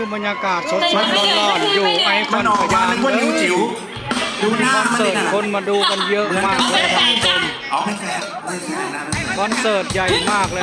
ือบรรยากาศสดๆร้อนๆอยู่ไอคอนนอพมานเป็นจิ๋วดูหน้าคอนเสิร์ตคนมาดูกันเยอะมากเลยทุานนคอนเสิร์ตใหญ่มากเลย